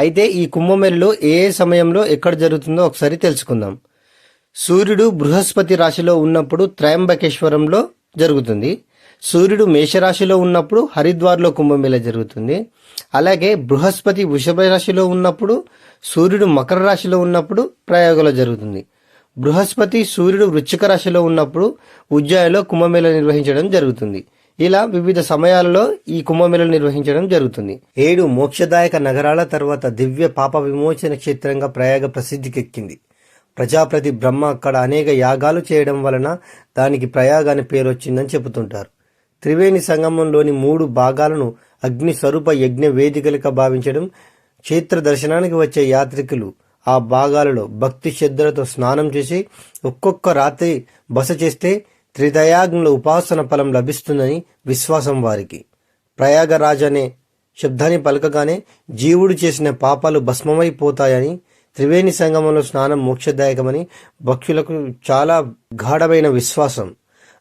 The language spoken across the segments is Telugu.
అయితే ఈ కుంభమేళలో ఏ ఏ సమయంలో ఎక్కడ జరుగుతుందో ఒకసారి తెలుసుకుందాం. సూర్యుడు బృహస్పతి రాశిలో ఉన్నప్పుడు త్రయంబకేశ్వరంలో జరుగుతుంది. సూర్యుడు మేషరాశిలో ఉన్నప్పుడు హరిద్వార్లో కుంభమేళ జరుగుతుంది. అలాగే బృహస్పతి వృషభ రాశిలో ఉన్నప్పుడు సూర్యుడు మకర రాశిలో ఉన్నప్పుడు ప్రయోగంలో జరుగుతుంది. బృహస్పతి సూర్యుడు వృచ్చిక రాశిలో ఉన్నప్పుడు ఉజ్జాయిలో కుంభమేళ నిర్వహించడం జరుగుతుంది. ఇలా వివిధ సమయాలలో ఈ కుంభమేళను నిర్వహించడం జరుగుతుంది. ఏడు మోక్షదాయక నగరాల తర్వాత దివ్య పాప విమోచన క్షేత్రంగా ప్రయాగ ప్రసిద్ధికెక్కింది. ప్రజాప్రతి బ్రహ్మ అక్కడ అనేక యాగాలు చేయడం వలన దానికి ప్రయాగ అనే పేరు వచ్చిందని చెబుతుంటారు. త్రివేణి సంగమంలోని మూడు భాగాలను అగ్ని స్వరూప యజ్ఞ వేదికలుగా భావించడం క్షేత్ర దర్శనానికి వచ్చే యాత్రికులు ఆ భాగాలలో భక్తి శ్రద్ధలతో స్నానం చేసి ఒక్కొక్క రాత్రి బస చేస్తే త్రిదయాగ్నుల ఉపాసన ఫలం లభిస్తుందని విశ్వాసం వారికి. ప్రయాగరాజ్ అనే శబ్దాన్ని పలకగానే జీవుడు చేసిన పాపాలు భస్మమైపోతాయని త్రివేణి సంగమంలో స్నానం మోక్షదాయకమని భక్తులకు చాలా గాఢమైన విశ్వాసం.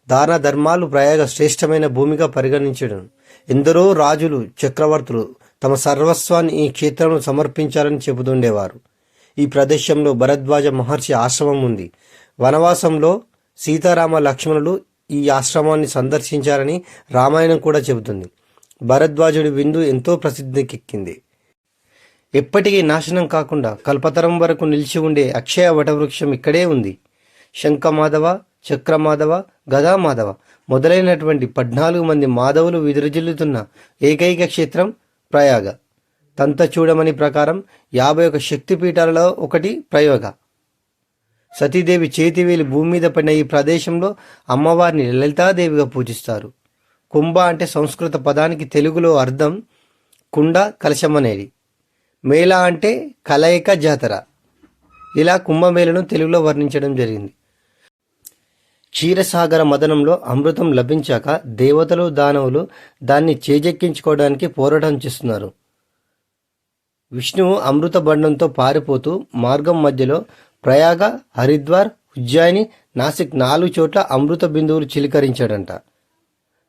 దాన ధర్మాలు ప్రయాగ శ్రేష్టమైన భూమిగా పరిగణించడం. ఎందరో రాజులు చక్రవర్తులు తమ సర్వస్వాన్ని ఈ క్షేత్రంలో సమర్పించాలని చెబుతుండేవారు. ఈ ప్రదేశంలో భరద్వాజ మహర్షి ఆశ్రమం ఉంది. వనవాసంలో సీతారామ లక్ష్మణులు ఈ ఆశ్రమాన్ని సందర్శించారని రామాయణం కూడా చెబుతుంది. భరద్వాజుడి విందు ఎంతో ప్రసిద్ధికెక్కింది ఎప్పటికీ నాశనం కాకుండా కల్పతరం వరకు నిలిచి ఉండే అక్షయ వటవృక్షం ఇక్కడే ఉంది. శంఖమాధవ చక్రమాధవ గదామాధవ మొదలైనటువంటి పద్నాలుగు మంది మాధవులు విదురుజిల్లుతున్న ఏకైక క్షేత్రం ప్రయాగ. తంత చూడమని ప్రకారం యాభై ఒక శక్తిపీఠాలలో ఒకటి ప్రయోగ. సతీదేవి చేతివేలి భూమి మీద పడిన ఈ ప్రదేశంలో అమ్మవారిని లలితాదేవిగా పూజిస్తారు. కుంభ అంటే సంస్కృత పదానికి తెలుగులో అర్థం కుండ కలశమనేది మేళ అంటే కలయిక జాతర. ఇలా కుంభమేళను తెలుగులో వర్ణించడం జరిగింది. క్షీరసాగర మదనంలో అమృతం లభించాక దేవతలు దానవులు దాన్ని చేజెక్కించుకోవడానికి పోరాటం చేస్తున్నారు. విష్ణువు అమృత బండంతో పారిపోతూ మార్గం మధ్యలో ప్రయాగ హరిద్వార్ ఉజ్జాయిని నాసిక్ నాలుగు చోట్ల అమృత బిందువులు చిలకరించాడంట.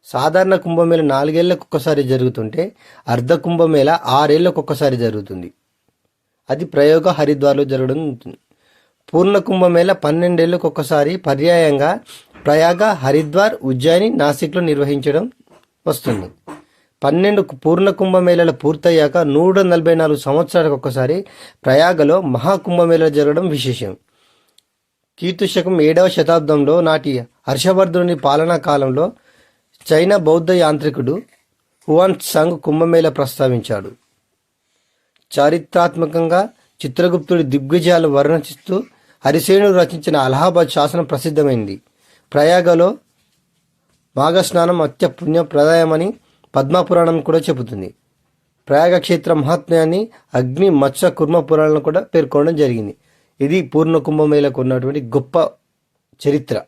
సాధారణ కుంభమేళ నాలుగేళ్ళకు ఒక్కసారి జరుగుతుంటే అర్ధ కుంభమేళ ఆరేళ్ళకు ఒక్కసారి జరుగుతుంది. అది ప్రయోగ హరిద్వార్లో జరగడం ఉంటుంది. పూర్ణ కుంభమేళ పన్నెండేళ్ళకు ఒక్కసారి పర్యాయంగా ప్రయాగ హరిద్వార్ ఉజ్జయిని నాసిక్లో నిర్వహించడం వస్తుంది. పన్నెండు పూర్ణ కుంభమేళలు పూర్తయ్యాక నూట నలభై నాలుగు సంవత్సరాలకు ఒక్కసారి ప్రయాగలో మహాకుంభమేళ జరగడం విశేషం. కీర్తుశకం ఏడవ శతాబ్దంలో నాటి హర్షవర్ధనుని పాలనా కాలంలో చైనా బౌద్ధ యాంత్రికుడు హువాన్ సంగ్ కుంభమేళ ప్రస్తావించాడు. చారిత్రాత్మకంగా చిత్రగుప్తుడి దిగ్విజయాలు వర్ణిస్తూ హరిసేనుడు రచించిన అలహాబాద్ శాసనం ప్రసిద్ధమైంది. ప్రయాగలో మాఘస్నానం అత్య పుణ్యప్రదాయమని పద్మపురాణం కూడా చెబుతుంది. ప్రయాగక్షేత్ర మహాత్మ్యాన్ని అగ్ని మత్స్య కుర్మ పురాణాలను కూడా పేర్కొనడం జరిగింది. ఇది పూర్ణ కుంభమేళకు ఉన్నటువంటి గొప్ప చరిత్ర.